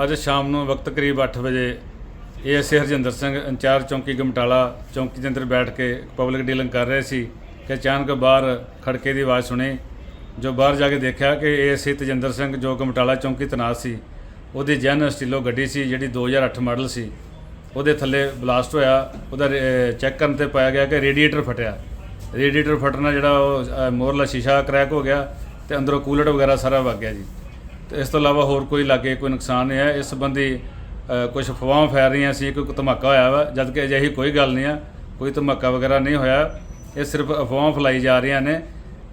ਅੱਜ ਸ਼ਾਮ ਨੂੰ ਵਕਤ ਕਰੀਬ 8 ਵਜੇ ਏਐਸਏ ਹਰਜਿੰਦਰ ਸਿੰਘ, ਇੰਚਾਰਜ ਚੌਂਕੀ ਗਮਟਾਲਾ, ਚੌਂਕੀ ਦੇ ਅੰਦਰ ਬੈਠ ਕੇ ਪਬਲਿਕ ਡੀਲਿੰਗ ਕਰ ਰਹੇ ਸੀ ਕਿ ਅਚਾਨਕ ਬਾਹਰ ਖੜਕੇ ਦੀ ਆਵਾਜ਼ ਸੁਣੀ, ਜੋ ਬਾਹਰ ਜਾ ਕੇ ਦੇਖਿਆ ਕਿ ਏਐਸਏ ਤਜਿੰਦਰ ਸਿੰਘ ਜੋ ਗਮਟਾਲਾ ਚੌਂਕੀ ਤਨਾਤ ਸੀ, ਉਹਦੀ ਜੈਨ ਸਟੀਲੋ ਗੱਡੀ ਸੀ ਜਿਹੜੀ 2008 ਮਾਡਲ ਸੀ। ਉਹਦੇ ਥੱਲੇ ਬਲਾਸਟ ਹੋਇਆ, ਉਹਦਾ ਚੈੱਕ ਕਰਨ ਤੇ ਪਾਇਆ ਗਿਆ ਕਿ ਰੇਡੀਏਟਰ ਫਟਿਆ। ਰੇਡੀਏਟਰ ਫਟਣਾ ਜਿਹੜਾ ਉਹ ਮੋਰਲਾ ਸ਼ੀਸ਼ਾ ਕ੍ਰੈਕ ਹੋ ਗਿਆ ਤੇ ਅੰਦਰੋਂ ਕੂਲਰ ਵਗੈਰਾ ਸਾਰਾ ਵਗ ਗਿਆ ਜੀ। ਤੇ ਇਸ ਤੋਂ ਇਲਾਵਾ ਹੋਰ ਕੋਈ ਲਾਗੇ ਕੋਈ ਨੁਕਸਾਨ ਨਹੀਂ ਹੈ। ਇਸ ਸੰਬੰਧੀ ਕੁਝ ਫਵਾਹਾਂ ਫੈਲ ਰਹੀਆਂ ਸੀ, ਕੋਈ ਧਮਾਕਾ ਹੋਇਆ ਵਾ, ਜਦਕਿ ਅਜਿਹੀ ਕੋਈ ਗੱਲ ਨਹੀਂ ਆ, ਕੋਈ ਧਮਾਕਾ ਵਗੈਰਾ ਨਹੀਂ ਹੋਇਆ। ਇਹ ਸਿਰਫ ਅਫਵਾਹਾਂ ਫੈਲਾਈ ਜਾ ਰਹੀਆਂ ਨੇ।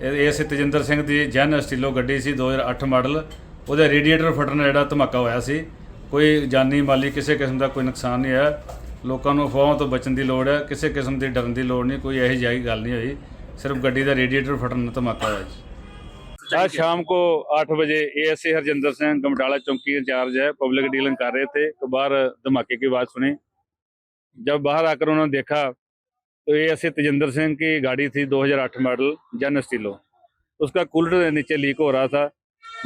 ਇਹ ਇਹ ਤਜਿੰਦਰ ਸਿੰਘ ਦੀ ਜੈਨ ਸਟੀਲੋ ਗੱਡੀ ਸੀ 2008 ਮਾਡਲ। ਉਹਦਾ ਰੇਡੀਏਟਰ ਫਟਣ ਦਾ ਜਿਹੜਾ ਧਮਾਕਾ ਹੋਇਆ ਸੀ। ਕੋਈ ਜਾਨੀ ਮਾਲੀ ਕਿਸੇ ਕਿਸਮ ਦਾ ਕੋਈ ਨੁਕਸਾਨ ਨਹੀਂ ਹੋਇਆ। ਲੋਕਾਂ ਨੂੰ ਅਫਵਾਹਾਂ ਤੋਂ ਬਚਣ ਦੀ ਲੋੜ ਹੈ। ਕਿਸੇ ਕਿਸਮ ਦੀ ਡਰਨ ਦੀ ਲੋੜ ਨਹੀਂ, ਕੋਈ ਇਹੋ ਜਿਹੀ ਗੱਲ ਨਹੀਂ ਹੋਈ। ਸਿਰਫ ਗੱਡੀ ਦਾ ਰੇਡੀਏਟਰ ਫਟਣ ਨਾਲ ਧਮਾਕਾ ਹੋਇਆ ਜੀ। आज शाम को आठ बजे A S ASA Harjinder Singh Gumtala चौकी इंचार्ज है पब्लिक डीलिंग कर रहे थे तो बाहर धमाके की आवाज़ सुनी। जब बाहर आकर उन्होंने देखा तो एस एएसए तेजिंदर सिंह की गाड़ी थी 2008 मॉडल जन स्टीलो। उसका कूलर नीचे लीक हो रहा था।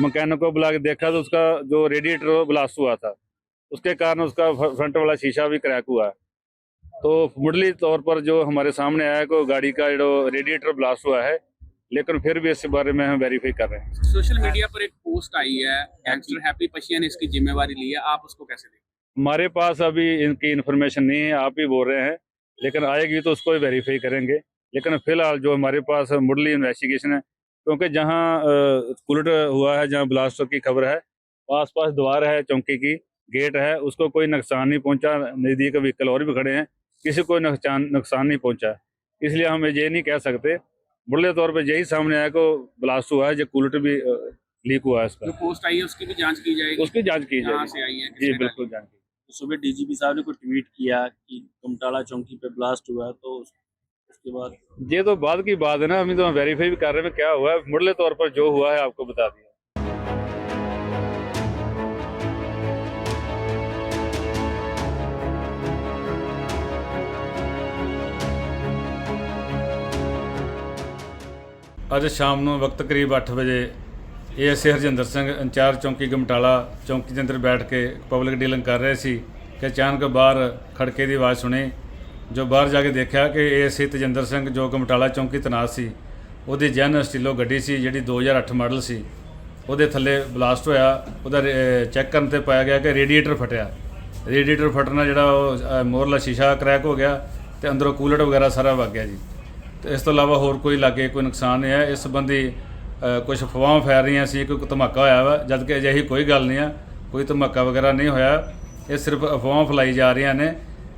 मकैनिक को बुला के देखा तो उसका जो रेडिएटर ब्लास्ट हुआ था। उसके कारण उसका फ्रंट वाला शीशा भी क्रैक हुआ। तो मुडली तौर पर जो हमारे सामने आया कि गाड़ी का जो रेडिएटर ब्लास्ट हुआ है लेकिन फिर भी इस बारे में हम वेरीफाई कर रहे हैं। सोशल मीडिया पर एक पोस्ट आई है गैंगस्टर हैप्पी पशिया ने इसकी जिम्मेवारी ली है आप उसको कैसे देखते हमारे पास अभी इनकी इन्फॉर्मेशन नहीं है आप ही बोल रहे हैं लेकिन आएगी तो उसको वेरीफाई करेंगे। लेकिन फ़िलहाल जो हमारे पास मुडली इन्वेस्टिगेशन है क्योंकि जहाँ कुलट हुआ है जहाँ ब्लास्ट की खबर है आस पास द्वार है चौकी की गेट है उसको कोई नुकसान नहीं पहुँचा नज़दीक व्हीकल और भी खड़े हैं किसी को नुकसान नुकसान नहीं पहुँचा। इसलिए हम ये नहीं कह सकते मुडले तौर पर यही सामने आया को ब्लास्ट हुआ है जो कुलट भी लीक हुआ है इसका जो पोस्ट आई है उसकी भी जाँच की जाएगी। उसकी जाँच की जाएगी। से आई है जी बिल्कुल जाँच की। तो सुबह डीजीपी साहब ने कोई ट्वीट किया कि कुमटाला चौकी पे ब्लास्ट हुआ है तो उसके बाद ये तो बाद की बात है ना अभी तो हम वेरीफाई भी कर रहे हैं क्या हुआ है। मुरले तौर पर जो हुआ है आपको बता दिया। ਅੱਜ ਸ਼ਾਮ ਨੂੰ ਵਕਤ ਕਰੀਬ 8 ਵਜੇ ਏਐਸਏ ਹਰਜਿੰਦਰ ਸਿੰਘ ਇੰਚਾਰਜ ਚੌਂਕੀ ਗਮਟਾਲਾ, ਚੌਂਕੀ ਦੇ ਅੰਦਰ ਬੈਠ ਕੇ ਪਬਲਿਕ ਡੀਲਿੰਗ ਕਰ ਰਹੇ ਸੀ ਕਿ ਅਚਾਨਕ ਬਾਹਰ ਖੜਕੇ ਦੀ ਆਵਾਜ਼ ਸੁਣੀ, ਜੋ ਬਾਹਰ ਜਾ ਕੇ ਦੇਖਿਆ ਕਿ ਏਐਸਏ ਤਜਿੰਦਰ ਸਿੰਘ ਜੋ ਗਮਟਾਲਾ ਚੌਂਕੀ ਤਨਾਤ ਸੀ, ਉਹਦੀ ਜੈਨ ਸਟੀਲੋ ਗੱਡੀ ਸੀ ਜਿਹੜੀ 2008 ਮਾਡਲ ਸੀ। ਉਹਦੇ ਥੱਲੇ ਬਲਾਸਟ ਹੋਇਆ, ਉਹਦਾ ਚੈੱਕ ਕਰਨ ਤੇ ਪਾਇਆ ਗਿਆ ਕਿ ਰੇਡੀਏਟਰ ਫਟਿਆ। ਰੇਡੀਏਟਰ ਫਟਣਾ ਜਿਹੜਾ ਉਹ ਮੋਰਲਾ ਸ਼ੀਸ਼ਾ ਕ੍ਰੈਕ ਹੋ ਗਿਆ ਤੇ ਅੰਦਰੋਂ ਕੂਲਰ ਵਗੈਰਾ ਸਾਰਾ ਵਗ ਗਿਆ ਜੀ। ਤੇ ਇਸ ਤੋਂ ਇਲਾਵਾ ਹੋਰ ਕੋਈ ਲਾਗੇ ਕੋਈ ਨੁਕਸਾਨ ਨਹੀਂ ਹੈ। ਇਸ ਸੰਬੰਧੀ ਕੁਝ ਫਵਾਹਾਂ ਫੈਲ ਰਹੀਆਂ ਸੀ, ਕੋਈ ਧਮਾਕਾ ਹੋਇਆ ਵਾ ਜਦ ਕਿ ਅਜਿਹੀ ਕੋਈ ਗੱਲ ਨਹੀਂ ਆ, ਕੋਈ ਧਮਾਕਾ ਵਗੈਰਾ ਨਹੀਂ ਹੋਇਆ। ਇਹ ਸਿਰਫ ਅਫਵਾਹਾਂ ਫੈਲਾਈ ਜਾ ਰਹੀਆਂ ਨੇ।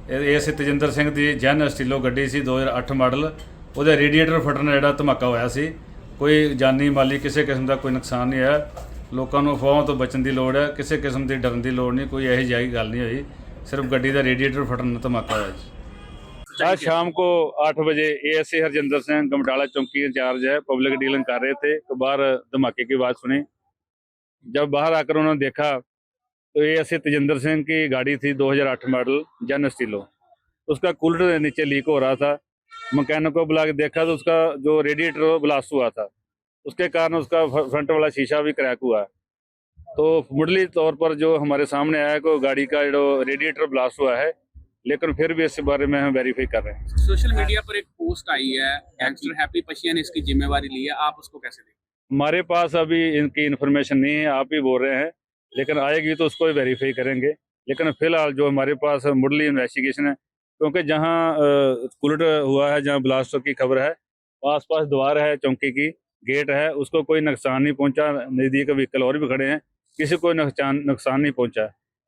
ਇਹ ਇਹ ਸੀ ਤਜਿੰਦਰ ਸਿੰਘ ਦੀ ਜੈਨ ਸਟੀਲੋ ਗੱਡੀ ਸੀ 2008 ਮਾਡਲ। ਉਹਦੇ ਰੇਡੀਏਟਰ ਫਟਣ ਨਾਲ ਜਿਹੜਾ ਧਮਾਕਾ ਹੋਇਆ ਸੀ। ਕੋਈ ਜਾਨੀ ਮਾਲੀ ਕਿਸੇ ਕਿਸਮ ਦਾ ਕੋਈ ਨੁਕਸਾਨ ਨਹੀਂ ਹੋਇਆ। ਲੋਕਾਂ ਨੂੰ ਅਫਵਾਹਾਂ ਤੋਂ ਬਚਣ ਦੀ ਲੋੜ ਹੈ। ਕਿਸੇ ਕਿਸਮ ਦੀ ਡਰਨ ਦੀ ਲੋੜ ਨਹੀਂ, ਕੋਈ ਇਹੋ ਜਿਹੀ ਗੱਲ ਨਹੀਂ ਹੋਈ। ਸਿਰਫ ਗੱਡੀ ਦਾ ਰੇਡੀਏਟਰ ਫਟਣ ਨਾਲ ਧਮਾਕਾ ਹੋਇਆ ਜੀ। आज शाम को आठ बजे A S ASA Harjinder Singh Gumtala चौकी इंचार्ज है। पब्लिक डीलिंग कर रहे थे तो बाहर धमाके की आवाज़ सुनी। जब बाहर आकर उन्होंने देखा तो एस एएसए तेजिंदर सिंह की गाड़ी थी 2008 मॉडल जन स्टीलो। उसका कूलर नीचे लीक हो रहा था। मकैनिक को बुला के देखा तो उसका जो रेडिएटर ब्लास्ट हुआ था। उसके कारण उसका फ्रंट वाला शीशा भी क्रैक हुआ। तो मुडली तौर पर जो हमारे सामने आया को गाड़ी का जो रेडिएटर ब्लास्ट हुआ है लेकिन फिर भी इस बारे में हम वेरीफाई कर रहे हैं। सोशल मीडिया पर एक पोस्ट आई है गैंगस्टर हैप्पी पशिया ने इसकी जिम्मेवारी ली है आप उसको कैसे देखते हमारे पास अभी इनकी इन्फॉर्मेशन नहीं है आप ही बोल रहे हैं लेकिन आएगी तो उसको वेरीफाई करेंगे। लेकिन फ़िलहाल जो हमारे पास मुडली इन्वेस्टिगेशन है क्योंकि जहाँ कुलट हुआ है जहाँ ब्लास्ट की खबर है आस पास द्वार है चौकी की गेट है उसको कोई नुकसान नहीं पहुँचा नज़दीक व्हीकल और भी खड़े हैं किसी को नुकसान नुकसान नहीं पहुँचा।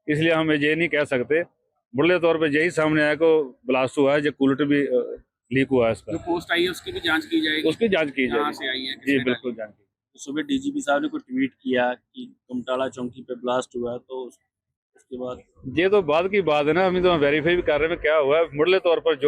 इसलिए हम ये नहीं कह सकते मुडले तौर पर यही सामने आया को ब्लास्ट हुआ है जो कुलट भी लीक हुआ है जो इसका पोस्ट आई है उसकी भी जांच की जाएगी उसकी जांच की कहाँ जाएगी से आई है जी किसने बिल्कुल जांच की तो सुबह डीजीपी साहब ने कोई ट्वीट किया कि कुमटाला चौकी पे ब्लास्ट हुआ तो उस- उसके बाद ये तो बाद की बात है ना अभी तो हम वेरीफाई भी कर रहे हैं क्या हुआ है मुडले तौर पर जो